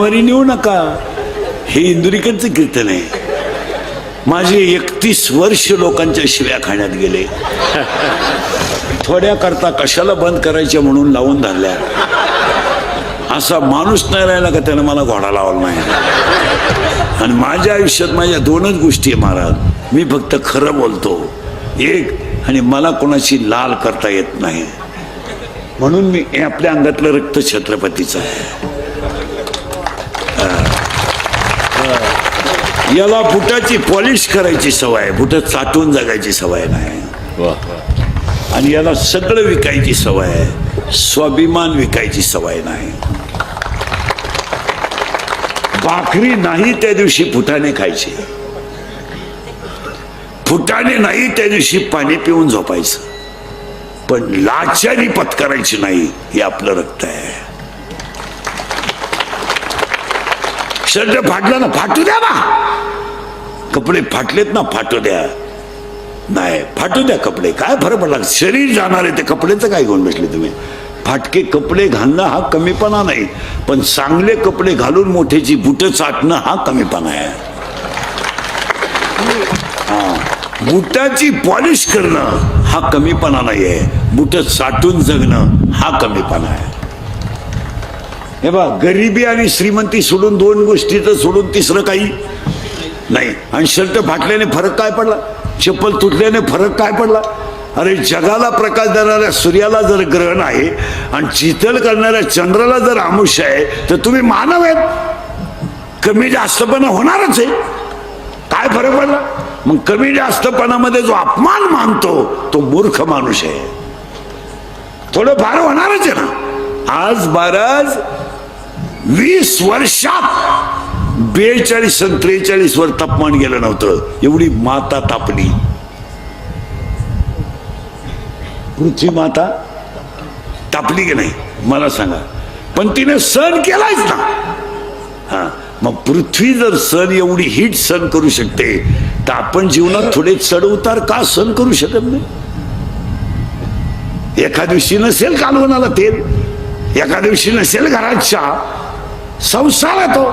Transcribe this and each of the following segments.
वरी नेऊ नका. हे इंदुरीकरचं कीर्तन आहे. माझे एकतीस वर्ष लोकांच्या शिव्या खाण्यात गेले. थोड्या करता कशाला बंद करायच्या म्हणून लावून धरल्या. असा माणूस नाही राहिला का त्यानं मला घोडा लावला नाही? आणि माझ्या आयुष्यात माझ्या दोनच गोष्टी आहे महाराज. मी फक्त खरं बोलतो. एक आणि मला कोणाची लाल करता येत नाही. म्हणून मी आपल्या अंगातलं रक्त छत्रपतीचं आहे. याला बुटाची पॉलिश करायची सवय आहे. बुट चाटून जगायची सवय नाही. आणि याला सगळं विकायची सवय आहे. स्वाभिमान विकायची सवय नाही. भाकरी नाही त्या दिवशी फुटाने खायची. फुटाने नाही त्या दिवशी पाणी पिऊन झोपायचं. पण लाचारी पत्करायची नाही हे आपलं रक्त आहे. शर्ट फाटला ना फाटू द्या ना कपडे फाटलेत ना फाटू द्या. नाही फाटू द्या कपडे. काय फरक पडला? शरीर जाणार आहे ते कपड्याचं काय घेऊन बसले तुम्ही? फाटके कपडे घालणं हा कमीपणा नाही पण चांगले कपडे घालून मोठ्याची बुट चाटणं हा कमीपणा आहे. बुटाची पॉलिश करणं हा कमीपणा नाही आहे बुट चाटून जगणं हा कमीपणा आहे. हे बा गरिबी आणि श्रीमंती सोडून दोन गोष्टीचं सोडून तिसरं काही नाही. आणि शर्ट फाटल्याने फरक काय पडला? चप्पल तुटल्याने फरक काय पडला? अरे जगाला प्रकाश देणाऱ्या सूर्याला जर ग्रहण आहे आणि चितल करणाऱ्या चंद्राला जर आमुष्य आहे तर तुम्ही मानव आहेत. कमी जास्तपणा होणारच आहे. काय फरक पडला? मग कमी जास्तपणामध्ये जो अपमान मानतो तो मूर्ख माणूस आहे. थोडं फार होणारच आहे ना. आज महाराज वीस वर्षात बेचाळीस आणि त्रेचाळीस वर तापमान गेलं नव्हतं. एवढी माता तापली. पृथ्वी माता तापली की नाही? मला सांगा. पण तिने सण केलाच ना. हा. मग पृथ्वी जर सण एवढी हिट सण करू शकते तर आपण जीवनात थोडे चढ उतार का सण करू शकत नाही? एका दिवशी नसेल कालवणाला तेल. एका दिवशी नसेल घरात चहा. संसार आहे तो.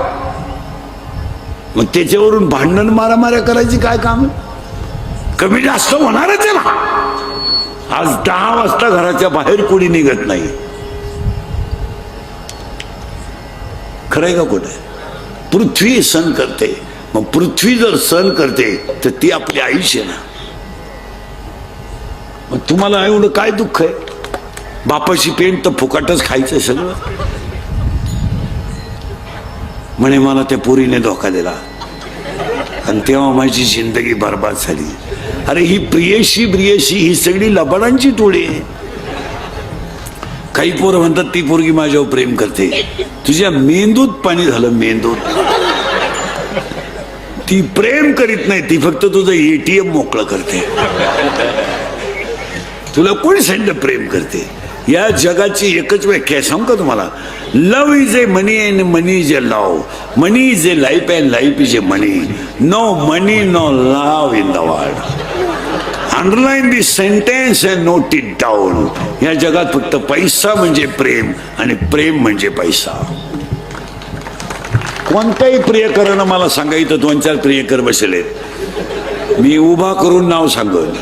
मग त्याच्यावरून भांडण मारामाऱ्या करायची काय काम कमी जास्त होणारच आहे ना आज दहा वाजता घराच्या बाहेर कोणी निघत नाही. खरंय का कुठे? पृथ्वी सण करते. मग पृथ्वी जर सण करते तर ती आपली आयुष्य ना. मग तुम्हाला एवढं काय दुःख आहे? बापाशी पेंट तर फुकाटच खायचं सगळं. म्हणे मला त्या पोरीने धोका दिला. आणि तेव्हा माझी जिंदगी बर्बाद झाली. अरे ही प्रियशी प्रियशी ही सगळी लबाडांची टोळी आहे. काही पोर म्हणतात ती पोरगी माझ्यावर प्रेम करते. तुझ्या मेंदूत पाणी झालं मेंदूत. ती प्रेम करीत नाही ती फक्त तुझं एटीएम मोकळं करते. तुला कोणी सांगितलं प्रेम करते? या जगाची एकच व्याख्या आहे सांगू का तुम्हाला? Love is a money and money is a love money is a life and life is a money no money no love in the world underline this sentence and note it down या जगात फक्त पैसा म्हणजे प्रेम आणि प्रेम म्हणजे पैसा. कोणत्याही प्रियकरानं मला सांगायचं दोन चार प्रियकर बसलेत. मी उभा करून नाव सांगत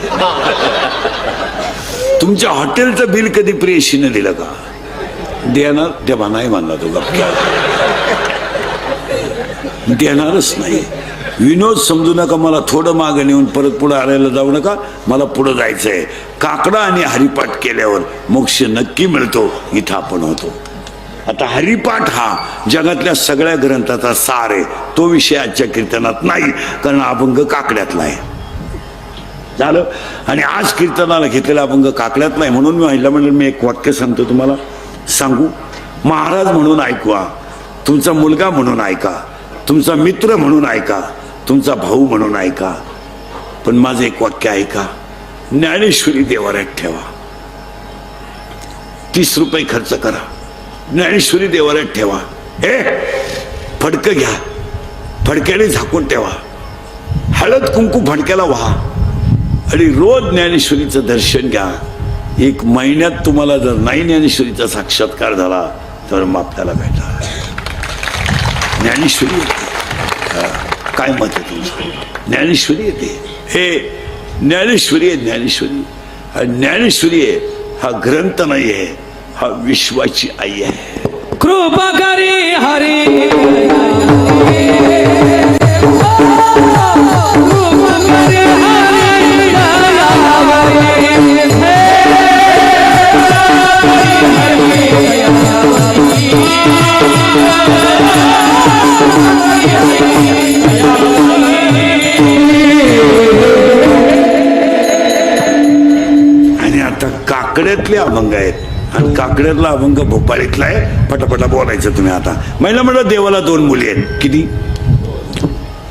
तुमच्या हॉटेलचं बिल कधी प्रियशीनं दिलं का? देणार तेव्हा नाही म्हणला तो गप्पा देणारच नाही. विनोद समजू नका मला थोडं मागं नेऊन परत पुढे आणायला जाऊ नका. मला पुढं जायचं आहे काकडा आणि हरिपाठ केल्यावर मोक्ष नक्की मिळतो इथं आपण होतो. आता हरिपाठ हा जगातल्या सगळ्या ग्रंथाचा सार आहे. तो विषय आजच्या कीर्तनात नाही कारण अभंग काकड्यातला आहे. झालं. आणि आज कीर्तनाला घेतलेला अभंग काकड्यात नाही म्हणून मी महिला म्हणलं मी एक वाक्य सांगतो तुम्हाला. सांगू? महाराज म्हणून ऐकवा. तुमचा मुलगा म्हणून ऐका. तुमचा मित्र म्हणून ऐका. तुमचा भाऊ म्हणून ऐका. पण माझं एक वाक्य ऐका. ज्ञानेश्वरी देवाऱ्यात ठेवा. तीस रुपये खर्च करा. ज्ञानेश्वरी देवाऱ्यात ठेवा. हे? फडकं घ्या. फडक्याने झाकून ठेवा. हळद कुंकू फडक्याला व्हा. आणि रोज ज्ञानेश्वरीचं दर्शन घ्या. एक महिन्यात तुम्हाला जर नाही ज्ञानेश्वरीचा साक्षात्कार झाला तर मग आपल्याला भेटा ज्ञानेश्वरी येते. काय मत आहे तुमचं? ज्ञानेश्वरी येते. हे ज्ञानेश्वरी आहे ज्ञानेश्वरी. हा ज्ञानेश्वरी आहे हा ग्रंथ नाही आहे हा विश्वाची आई आहे. कृपा करी हरी. कृपा करी हरी काकड्यातले अभंग आहेत. आणि काकड्यातला अभंग भोपाळीतला आहे. पटापटा बोलायचं तुम्ही आता. महिला म्हणलं देवाला दोन मुली आहेत. किती?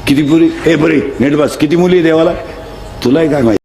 किती पुरी? हे बरी नेट बस. किती मुली आहे देवाला? तुलाही काय माहिती